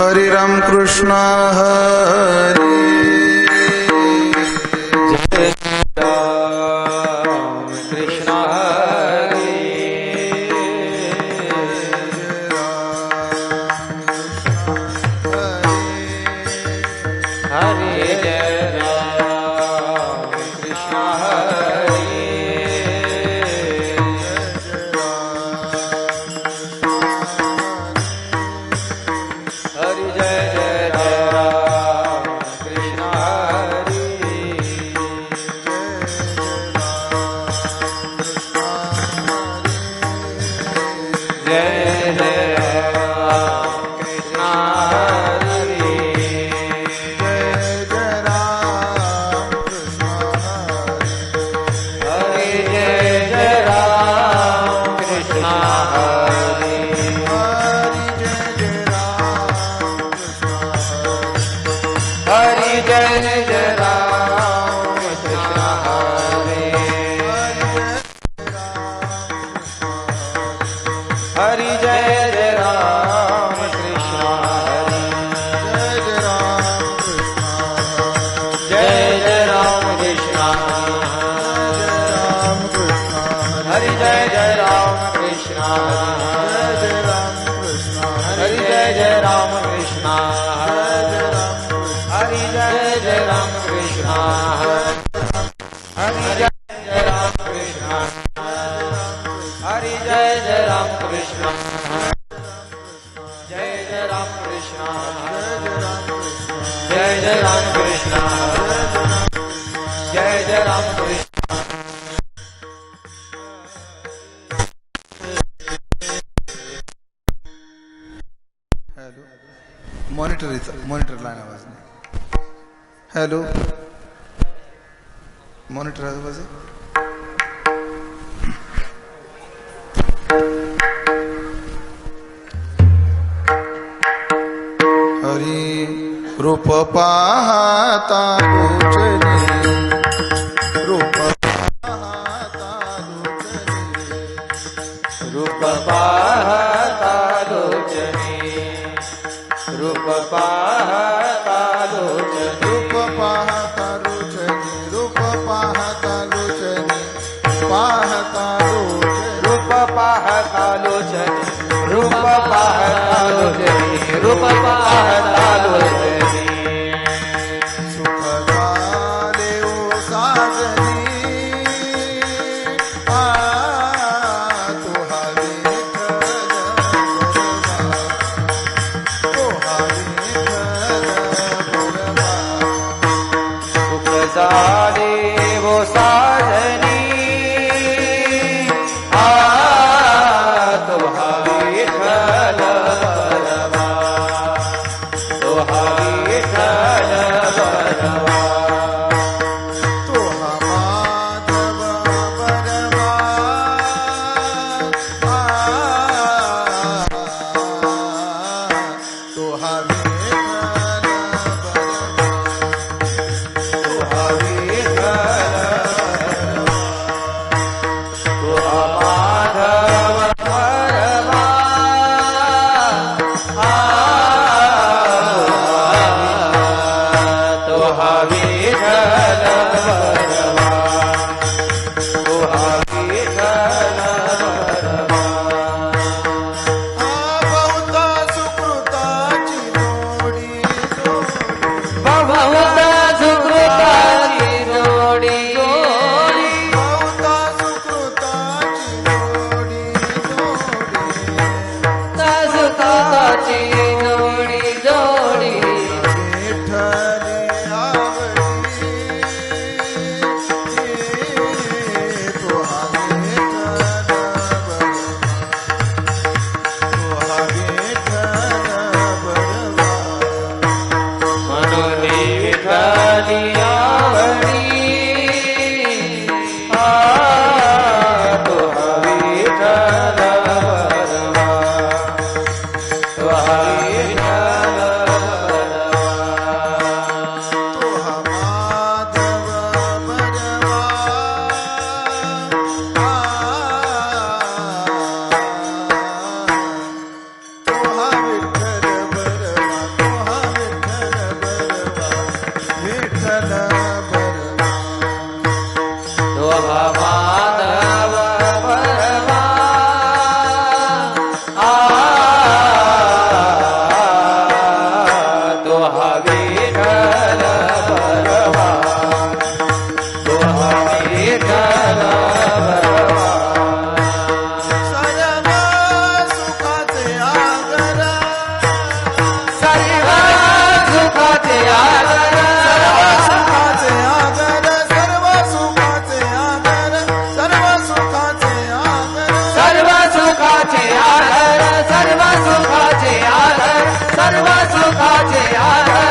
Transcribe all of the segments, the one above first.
हरिराम कृष्ण हरे मॉनिटर येतं मॉनिटरला आणि आवाज नाही हॅलो मॉनिटर आवाज हरी रूप पाहता रूप सुख झाले ओ साजन वीरा हवे da da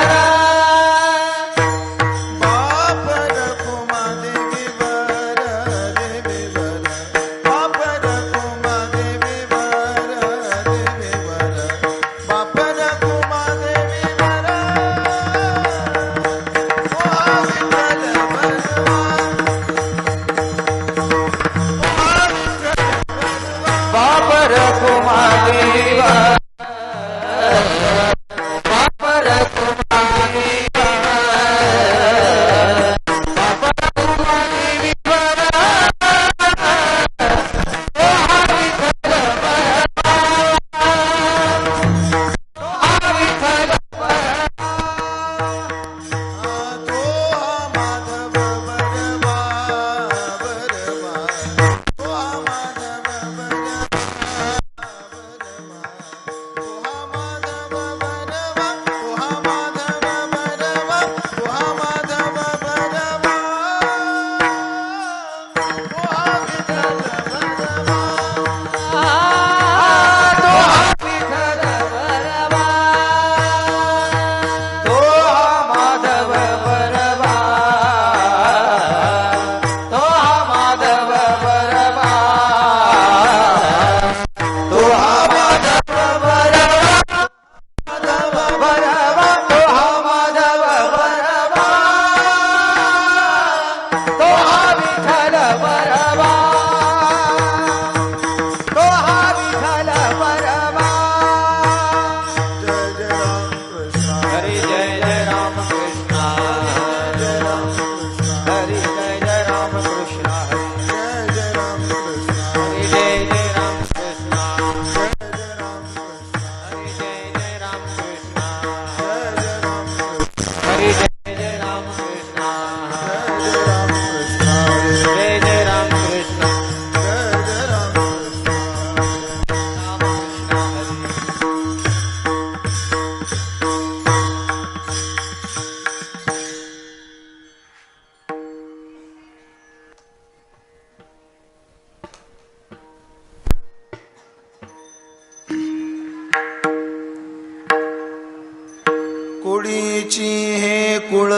कुळीची हे कुळ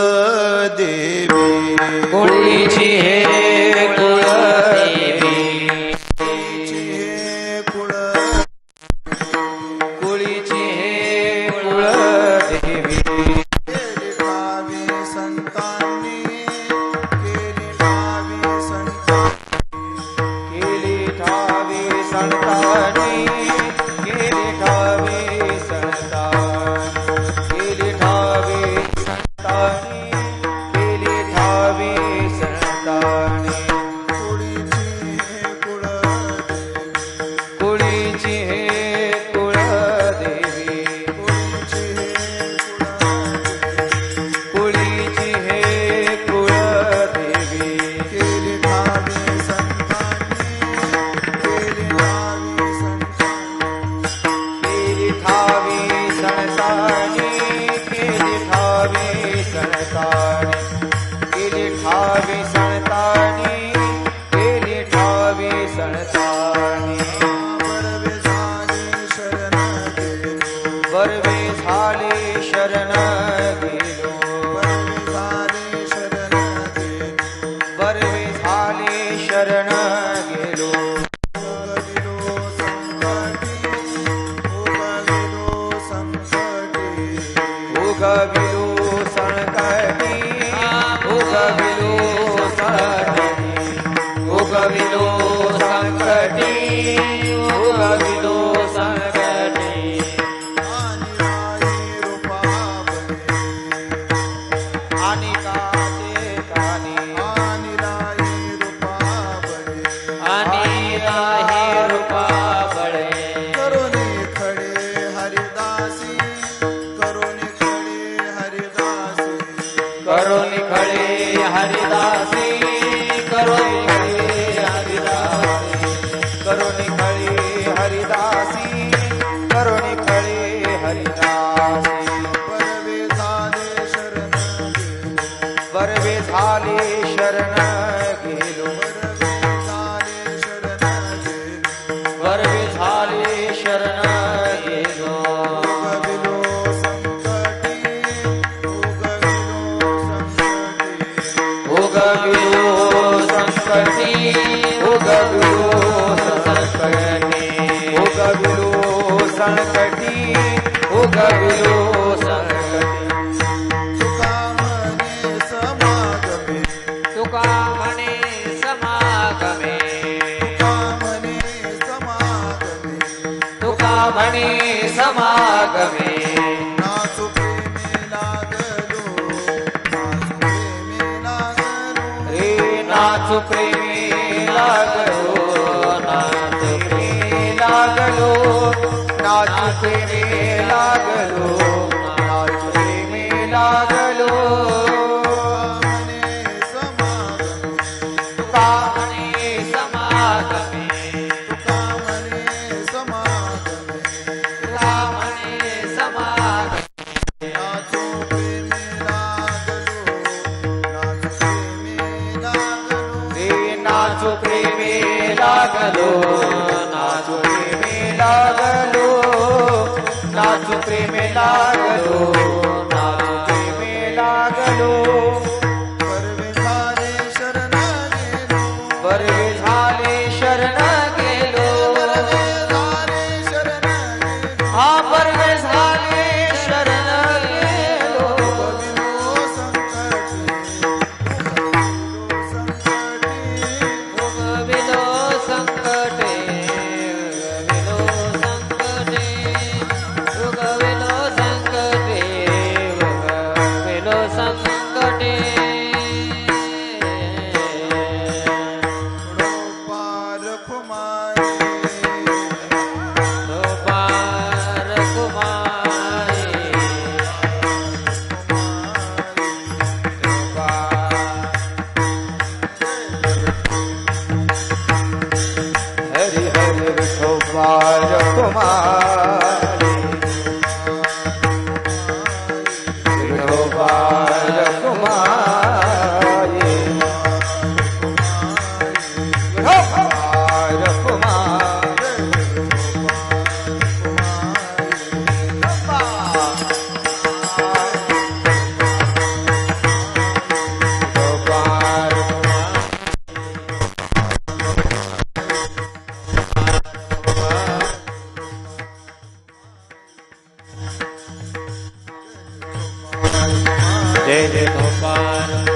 देवी हे कुळीची हे कुळ कुळीची हे कुळदेवी. संतांनी केली भावी संतांनी. केली ठावी संतांनी. लो म्हणे समागमे। नाचो प्रेमी लागलो रे नाचो प्रेमी लागलो। नाच प्रेमी लागलो नाच प्रेमी തൊടേ जय जय गोपाल